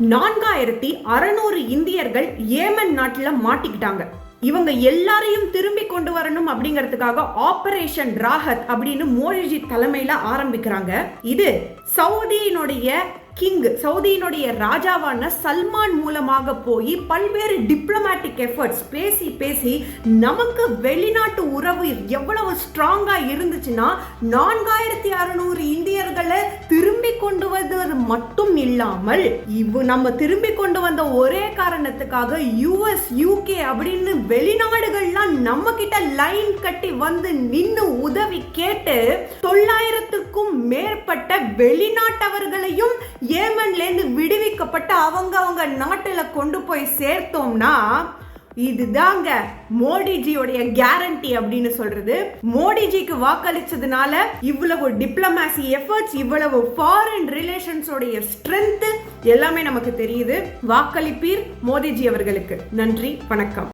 நான்காயிரத்தி அறநூறு இந்தியர்கள் ஏமன் நாட்டில் மாட்டிக்கிட்டாங்க. இவங்க எல்லாரையும் திரும்பி கொண்டு வரணும் அப்படிங்கிறதுக்காக ஆபரேஷன் ராஹத் அப்படின்னு மோடிஜி தலைமையில ஆரம்பிக்கிறாங்க. இது சவுதியினுடைய கிங் சவுதியினுடைய ராஜாவான சல்மான் மூலமாக போய் பல்வேறு டிப்ளமேட்டிக் எஃபர்ட்ஸ் பேசி பேசி நமக்கு வெளிநாட்டு உறவு எவ்வளவு ஸ்ட்ராங்காக இருந்துச்சுன்னா நான்காயிரத்தி அறுநூறு இந்தியர்களை திரும்பி கொண்டு வந்தது மட்டும் இல்லாமல் இவ் நம்ம திரும்பி கொண்டு வந்த ஒரே காரணத்துக்காக யூஎஸ் யூகே அப்படின்னு வெளிநாடுகள்லாம் நம்ம கிட்ட லைன் கட்டி வந்து நின்று உதவி கேட்டு தொள்ளாயிரத்து மேற்பட்ட வெளிநாட்டவர்களையும் ஏமன்லேருந்து விடுவிக்கப்பட்டு அவங்க அவங்க நாட்டில் கொண்டு போய் சேர்த்தோம்னா இதுதாங்க மோடிஜியோடைய கேரண்டி அப்படின்னு சொல்றது. மோடிஜிக்கு வாக்களிச்சதுனால இவ்வளவு டிப்ளமேசி எஃபர்ட்ஸ் இவ்வளவு ஃபாரின் ரிலேஷன்ஸோடைய ஸ்ட்ரென்த் எல்லாமே நமக்கு தெரியுது. வாக்களிப்பீர் மோடிஜி அவர்களுக்கு. நன்றி வணக்கம்.